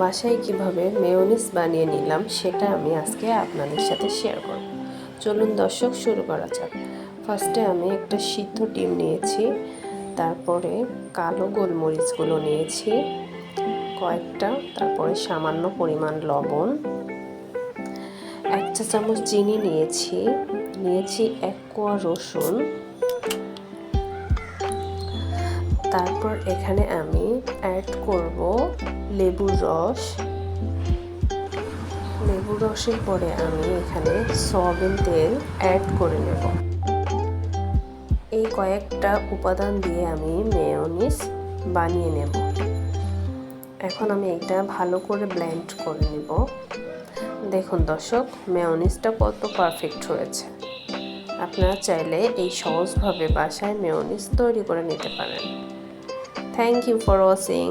বাসায় কীভাবে মেয়োনিজ বানিয়ে নিলাম সেটা আমি আজকে আপনাদের সাথে শেয়ার করব। চলুন দর্শক, শুরু করা যাক। ফার্স্টে আমি একটা সিদ্ধ ডিম নিয়েছি, তারপরে কালো গোলমরিচগুলো নিয়েছি, কয়েকটা, তারপরে সামান্য পরিমাণ লবণ, এক চা চামচ চিনি নিয়েছি নিয়েছি এক কোয়া রসুন। তারপর এখানে আমি অ্যাড করব লেবুর রস। লেবুর রসের পরে আমি এখানে সয়াবিন তেল অ্যাড করে নেব। এই কয়েকটা উপাদান দিয়ে আমি মেয়োনিজ বানিয়ে নেব। এখন আমি এটা ভালো করে ব্লেন্ড করে নেব। দেখুন দর্শক মেয়োনিজটা কত পারফেক্ট হয়েছে। আপনারা চাইলে এই সহজভাবে বাসায় মেয়োনিজ তৈরি করে নিতে পারেন। Thank you for watching